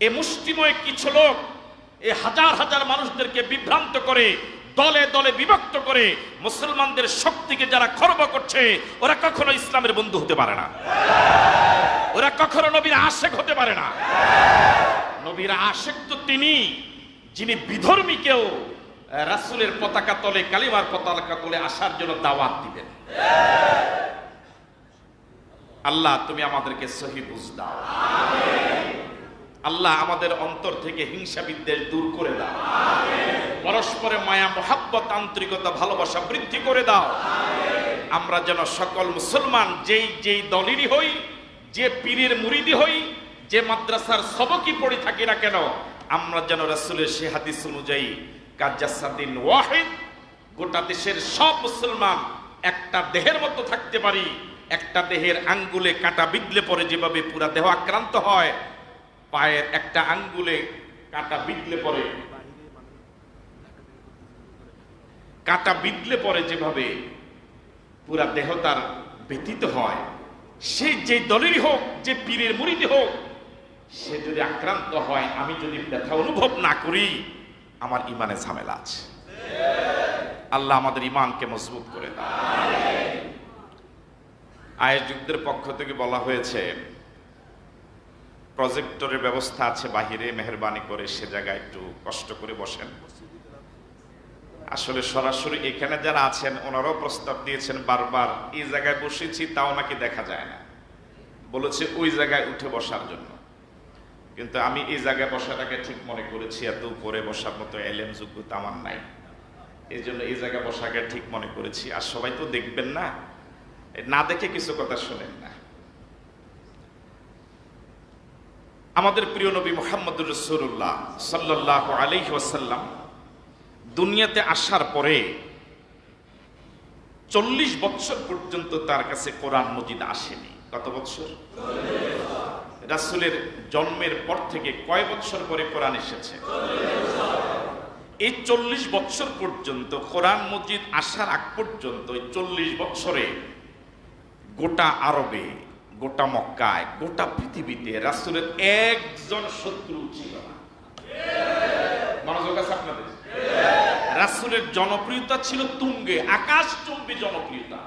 এ মুষ্টিময় কিছু লোক এ হাজার হাজার মানুষদেরকে বিভ্রান্ত করে, দলে দলে বিভক্ত করে মুসলমানদের শক্তিকে যারা খর্ব করছে, ওরা কখনো ইসলামের বন্ধু হতে পারে না। ওরা কখনো নবীর আশেক হতে পারে না। নবীর আশেক তো তিনি, যিনি বিধর্মীকেও রাসূলের পতাকা তলে, কালিমার পতাকা তলে আসার জন্য দাওয়াত দিবেন। আল্লাহ, তুমি আমাদেরকে সহি বুঝ দাও। আল্লাহ আমাদের অন্তর থেকে হিংসা বিদ্বেষ দূর করে দাও। পরস্পরে মায়া, মহাব্বত, আন্তরিকতা, ভালোবাসা বৃদ্ধি করে দাও। আমরা যেন সকল মুসলমান, যেই যেই দলেরই হই, যে পীরের মুরিদি হই, যে মাদ্রাসার সবকি পড়ে থাকি না কেন, আমরা যেন রাসূলের সে হাদিস অনুযায়ী কাজাসাদিন ওয়াহিদ, গোটা দেশের সব মুসলমান একটা দেহের মতো থাকতে পারি, একটা দেহের আঙ্গুলে কাটা বিদলে পরে যেভাবে পুরা দেহ আক্রান্ত হয় পায়ের একটা আঙ্গুলে কাটা বিদলে পরে। কাটা বিদলে পরে যেভাবে পুরা দেহ তার ব্যতীত হয়, সে যে দলেরই হোক, যে পীরের মুড়িদি হোক, সে যদি আক্রান্ত হয়, আমি যদি ব্যথা অনুভব না করি, আমার ইমানে ঝামেলা আছে। আল্লাহ আমাদের ইমানকে মজবুত করে দাও আয়োজকদের পক্ষ থেকে বলা হয়েছে প্রজেক্টরের ব্যবস্থা আছে বাহিরে, মেহরবানি করে সে জায়গায় একটু কষ্ট করে বসেন। আসলে সরাসরি এখানে যারা আছেন, ওনারাও প্রস্তাব দিয়েছেন বারবার, এই জায়গায় বসেছি, তাও নাকি দেখা যায় না। বলেছে, ওই জায়গায় উঠে বসার জন্য। কিন্তু আমি এই জায়গায় বসাটাকে ঠিক মনে করেছি, এত উপরে বসার মতো এলেম, যোগ্যতা আমার নাই। এই জন্য এই জায়গায় বসাকে ঠিক মনে করেছি। আর সবাই তো দেখবেন না না দেখে কিছু কথা শোনেন না। আমাদের প্রিয় নবী মোহাম্মদুর রসুল্লাহ সাল্লাহ আলাইহি ওয়াসাল্লাম দুনিয়াতে আসার পরে চল্লিশ বছর পর্যন্ত তার কাছে কোরআন মজিদ আসেনি। কত বছর রাসুলের জন্মের পর থেকে কয় বছর পরে কোরআন এসেছে? এই চল্লিশ বছর পর্যন্ত কোরআন মজিদ আসার আগ পর্যন্ত এই চল্লিশ বছরে গোটা আরবে গোটা মক্কায়, গোটা পৃথিবীতে রাসুলের একজন শত্রু ছিল না রাসুলের জনপ্রিয়তা ছিল তুঙ্গে আকাশ চুম্বী জনপ্রিয়তা।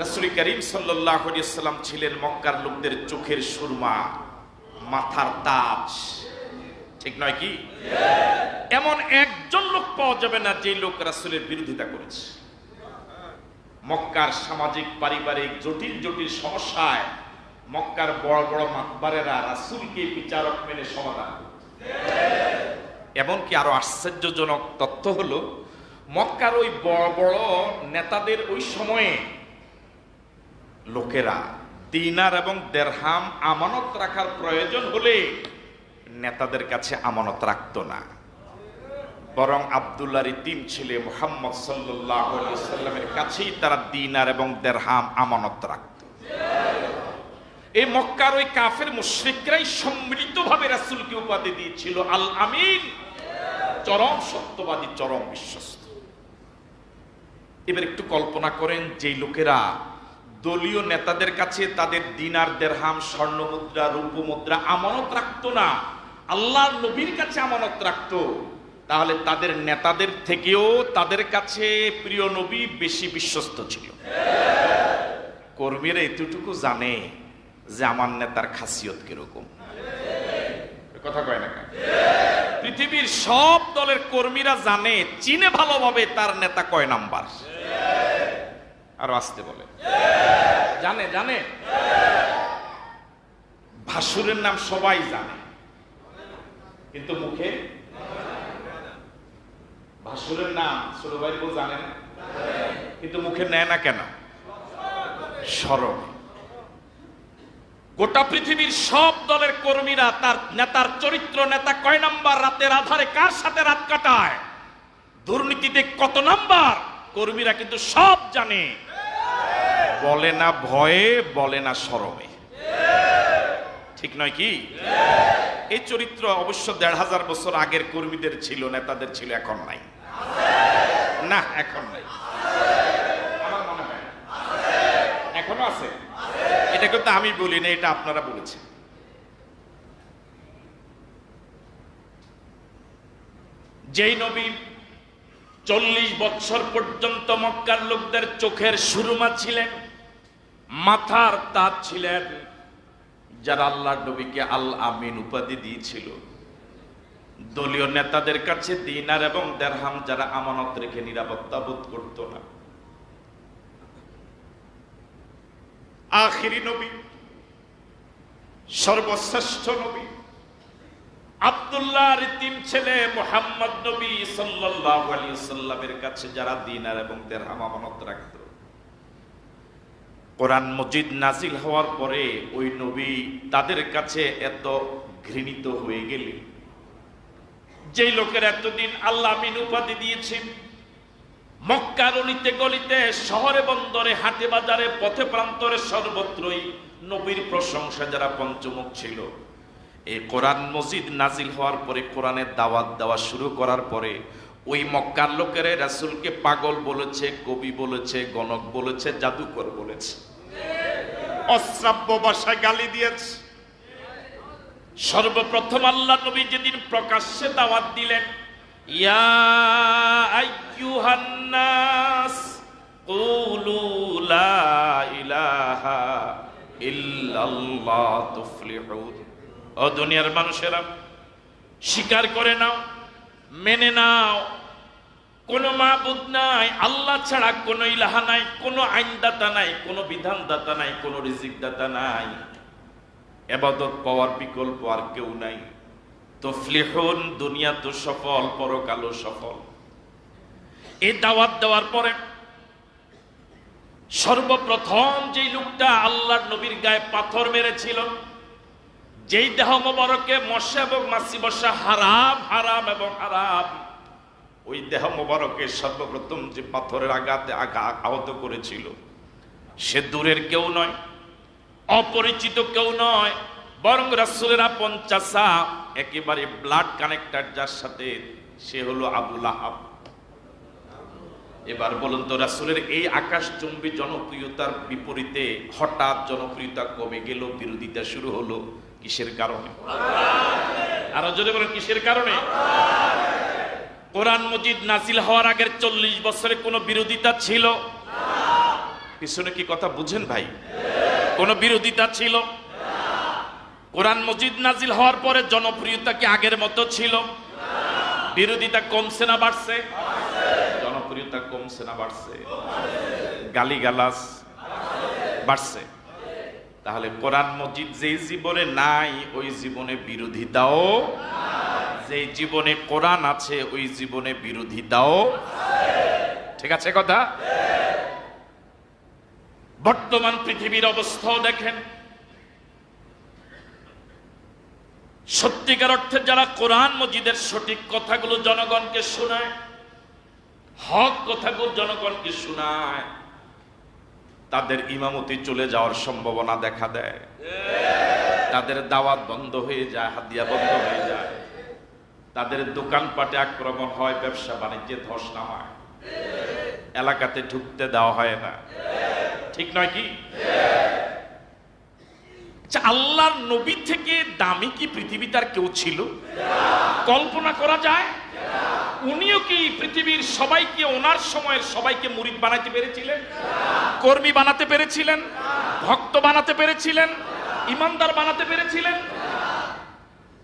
রাসুল করিম সাল্লাম ছিলেন মক্কার লোকদের চোখের সুরমা, মাথার তাজ। ঠিক নয় কি? এমন একজন লোক পাওয়া যাবে না যে লোক রাসুলের বিরোধিতা করেছে। মক্কার সামাজিক, পারিবারিক, জটিল জটিল সমস্যায় মক্কার বড় বড় মাতবারেরা রাসুলকে বিচারক মেনে সমাধান এমনকি আরও আশ্চর্যজনক তথ্য হলো, মক্কার ওই বড় বড় নেতাদের ওই সময়ে লোকেরা দিনার এবং দেড়হাম আমানত রাখার প্রয়োজন হলে নেতাদের কাছে আমানত রাখত না। বরং আবদুল্লাহর তিন ছেলে মোহাম্মদ সাল্লাহ সাল্লামের কাছেই তারা দিনার এবং দেড়হাম আমানত রাখত। এই মক্কার ওই কাফের মুশ্রিকরাই সম্মিলিতভাবে রাসূলকে উপাধি দিয়েছিল। আল আমিন চরম সত্যবাদী, চরম বিশ্বস্ত। এবার একটু কল্পনা করেন, যেই লোকেরা দলীয় নেতাদের কাছে তাদের দিনার দেড়হাম স্বর্ণ মুদ্রা রূপ মুদ্রা আমানত রাখতো না, আল্লাহর নবীর কাছে আমানত রাখতো তাহলে তাদের নেতাদের থেকেও তাদের কাছে প্রিয় নবী বেশি বিশ্বস্ত ছিল। কর্মীরা এতটুকু জানে যে আমার নেতার খাসিয়ত কীরকম। কথা কয় না পৃথিবীর সব দলের কর্মীরা জানে, চিনে ভালোভাবে তার নেতা কয় নাম্বার। আর আসতে বলে। জানে জানে। ভাসুরের নাম সবাই জানে। কিন্তু মুখে? ভাসুরের নাম ছোট ভাই কেউ জানে না? কিন্তু মুখে নেয় না কেন? স্মরণ। গোটা পৃথিবীর সব দলের কর্মীরা তার নেতার চরিত্র নেতা কয় নাম্বার? রাতের আধারে কার সাথে রাত কাটায়? দুর্নীতিতে কত নাম্বার? কর্মীরা কিন্তু সব জানে। বলে না ভয়ে, বলে না সরমে ঠিক নয় কি? এই চরিত্র অবশ্য দেড় হাজার বছর আগের কর্মীদের ছিল, নেতাদের ছিল, এখন নাই। না, এখন নাই। এখনও আছে? এটা কিন্তু আমি বলি না, এটা আপনারা বলেছেন। যেই নবী চল্লিশ বছর পর্যন্ত মক্কার লোকদের চোখের সুরমা ছিলেন, মাথার তাপ ছিলেন, যারা আল্লাহ নবীকে আল আমিন উপাধি দিয়েছিল। দলীয় নেতাদের কাছে দিনার এবং দেড়হাম যারা আমানত রেখে নিরাপত্তা বোধ করত না। আখিরি নবী, সর্বশ্রেষ্ঠ নবী, আব্দুল্লাহর তিন ছেলে মোহাম্মদ নবী সাল্লাল্লাহু সাল্লামের কাছে যারা দিনার এবং দেড়হাম আমানত রাখত। কোরআন মজিদ নাজিল হওয়ার পরে ওই নবী তাদের কাছে এত ঘৃণিত হয়ে গেলেন যেই লোকের এতদিন আল্লাহ আমিন উপাধি দিয়েছেন, মক্কার অলিতে গলিতে, শহরে বন্দরে, হাটে বাজারে, পথে প্রান্তরে সর্বত্রই নবীর প্রশংসা যারা পঞ্চমুখ ছিল। এই কোরআন মসজিদ নাজিল হওয়ার পরে কোরআনের দাওয়াত দেওয়া শুরু করার পরে, ওই মক্কার লোকেরা রাসূলকে পাগল বলেছে, কবি বলেছে, গণক বলেছে, জাদুকর বলেছে। অশ্রাব্য ভাষায় গালি দিয়েছে। সর্বপ্রথম আল্লাহ নবী যেদিন প্রকাশ্যে দাওয়াত দিলেন, ইয়া ইলাহা দুনিয়ার মানুষেরা, স্বীকার করে নাও, মেনে নাও, কোনো মাবুদ নাই, আল্লাহ ছাড়া কোনো ইলাহা নাই, কোনো আইনদাতা নাই, কোনো বিধানদাতা নাই, কোনো রিজিকদাতা নাই। এবাদত পাওয়ার বিকল্প আর কেউ নাই। তফলিহুন, দুনিয়া তো সফল, পরকালও সফল। এই দাওয়াত দেওয়ার পরে সর্বপ্রথম যেই লোকটা আল্লাহর নবীর গায়ে পাথর মেরেছিল, যেই দেহ মোবারকে মশা এবং মাসি বসা হারাম হারাম এবং হারাম, ওই দেহ মোবারকে সর্বপ্রথম যে পাথরের আঘাতে আগা আহত করেছিল, সে দূরের কেউ নয়। অপরিচিত কেউ নয়, বরং রাসুলের আপন চাষা একেবারে ব্লাড কানেক্টার যার সাথে সে হলো আবুল আহাব এবার বলুন তো, রাসুলের এই আকাশচুম্বী জনপ্রিয়তার বিপরীতে হঠাৎ জনপ্রিয়তা কমে গেল, বিরোধিতা শুরু হলো কিসের কারণে? আরও যদি বলেন, কিসের কারণে? কোরআন মজিদ নাজিল হওয়ার আগের চল্লিশ বছরে কোনো বিরোধিতা ছিল? পিছনে কি কথা বুঝেন ভাই? কোনো বিরোধিতা ছিল? কোরআন মজিদ নাজিল হওয়ার পরে জনপ্রিয়তা কি আগের মতো ছিল? বিরোধিতা কমছে না বাড়ছে? জনপ্রিয়তা কমছে না বাড়ছে। গালিগালাজ বাড়ছে। তাহলে কোরআন মজিদ যেই জীবনে নাই, ওই জীবনে বিরোধিতাও যেই জীবনে কোরআন আছে, ওই জীবনে বিরোধিতাও ঠিক আছে কথা? বর্তমান পৃথিবীর অবস্থাও দেখেন। সত্যিকার অর্থে যারা কোরআন মজিদের সঠিক কথাগুলো জনগণকে শোনায়, হক কথাগুলো জনগণকে শোনায়, তাদের ইমামতি চলে যাওয়ার সম্ভাবনা দেখা দেয়। তাদের দাওয়াত বন্ধ হয়ে যায়, হাতিয়া বন্ধ হয়ে যায়। তাদের দোকানপাটে আক্রমণ হয়, ব্যবসা বাণিজ্যে ধস নামায়। এলাকাতে ঢুকতে দেওয়া হয় না। ঠিক নয় কি? আচ্ছা, আল্লাহর নবী থেকে দামি কি পৃথিবীতে আর কেউ ছিল? কল্পনা করা যায়? উনিও কি পৃথিবীর সবাইকে ওনার সময়ের সবাইকে মুরিদ বানাতে পেরেছিলেন? কর্মী বানাতে পেরেছিলেন? ভক্ত বানাতে পেরেছিলেন? ইমানদার বানাতে পেরেছিলেন?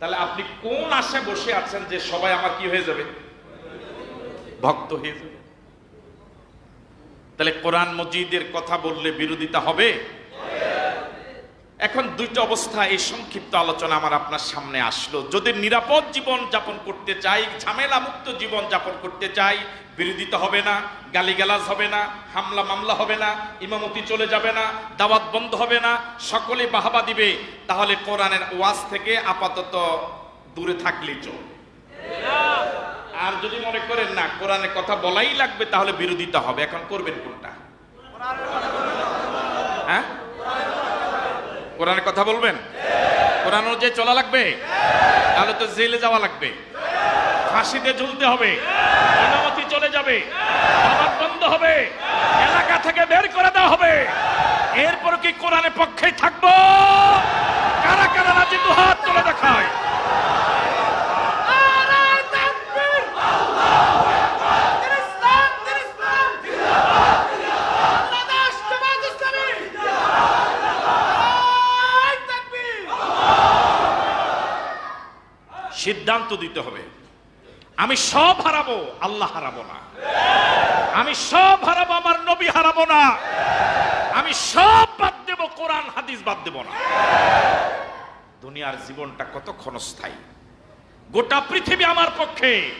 তাহলে আপনি কোন আশায় বসে আছেন যে সবাই আমার কি হয়ে যাবে? ভক্ত হয়ে যাবে। তাহলে কোরআন মজিদের কথা বললে বিরোধিতা হবে? এখন দুইটা অবস্থা, এই সংক্ষিপ্ত আলোচনা আমার আপনার সামনে আসলো। যদি নিরাপদ জীবন যাপন করতে চাই, ঝামেলা মুক্ত জীবন যাপন করতে চাই, বিরোধিতা হবে না, গালিগালাজ হবে না, হামলা মামলা হবে না, ইমামতি চলে যাবে না, দাওয়াত বন্ধ হবে না, সকলে বাহাবা দিবে, তাহলে কোরআনের ওয়াজ থেকে আপাতত দূরে থাকলেই চল আর যদি মনে করেন না কোরআনের কথা বলাই লাগবে, তাহলে বিরোধিতা হবে। এখন করবেন কোনটা? হ্যাঁ? কোরআনের কথা বলবেন? কোরআন অনুযায়ী চলা লাগবে? তাহলে তো জেলে যাওয়া লাগবে। ফাঁসিতে ঝুলতে হবে। ইমামতি চলে যাবে। বন্ধ হবে। এলাকা থেকে বের করে দেওয়া হবে। এরপর কি কোরআনের পক্ষে থাকব? কারা কারা রাজি হাত তুলে দেখায়? সিদ্ধান্ত দিতে হবে। আমি সব হারাবো, আল্লাহ হারাবো না। আমি সব হারাবো, আমার নবী হারাবো না। আমি সব বাদ দেব, কোরআন, হাদিস বাদ দেব না। দুনিয়ার জীবনটা কত ক্ষণস্থায়ী। গোটা পৃথিবী আমার পক্ষে।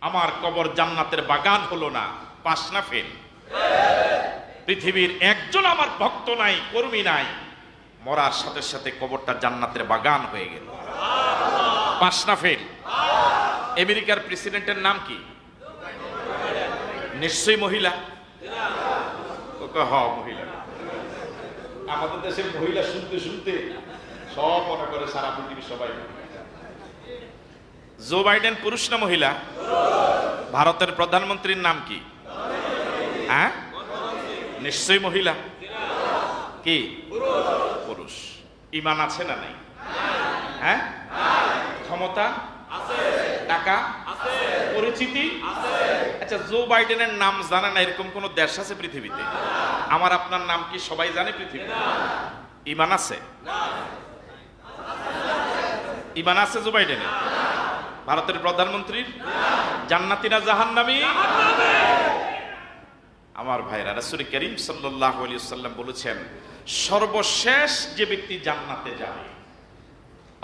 আমার কবর জান্নাতের বাগান হলো না পাস না ফেল। পৃথিবীর একজন আমার ভক্ত নাই, কর্মী নাই। মরার সাথে সাথে কবরটা জান্নাতের বাগান হয়ে গেল। পাস ফেল আমেরিকার প্রেসিডেন্টের নাম কি? নিশ্চয়ই মহিলা? হ, মহিলা। আমাদের দেশের মহিলা শুনতে শুনতে সব মনে করে সারা পৃথিবী সবাই জো বাইডেন পুরুষ না মহিলা? ভারতের প্রধানমন্ত্রীর নাম কি? হ্যাঁ? নিশ্চয়ই মহিলা। কি? পুরুষ। ইমান আছে না নাই? হ্যাঁ? ক্ষমতা? টাকা? পরিচিতি? আচ্ছা জো বাইডেনের নাম জানে না এরকম কোন দেশ আছে পৃথিবীতে? আমার আপনার নাম কি সবাই জানে পৃথিবীতে? ইমান আছে? ইমান আছে জো বাইডেনের? ভারতের প্রধানমন্ত্রীর? জান্নাতিনা জাহান্নামী? আমার ভাইরা রাসূল করিম সাল্লাল্লাহু আলাইহি সাল্লাম বলেছেন সর্বশেষ যে ব্যক্তি জান্নাতে যাবে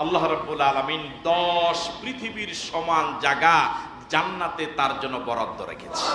আল্লাহ রব্বুল আলমিন দশ পৃথিবীর সমান জায়গা জান্নাতে তার জন্য বরাদ্দ রেখেছে।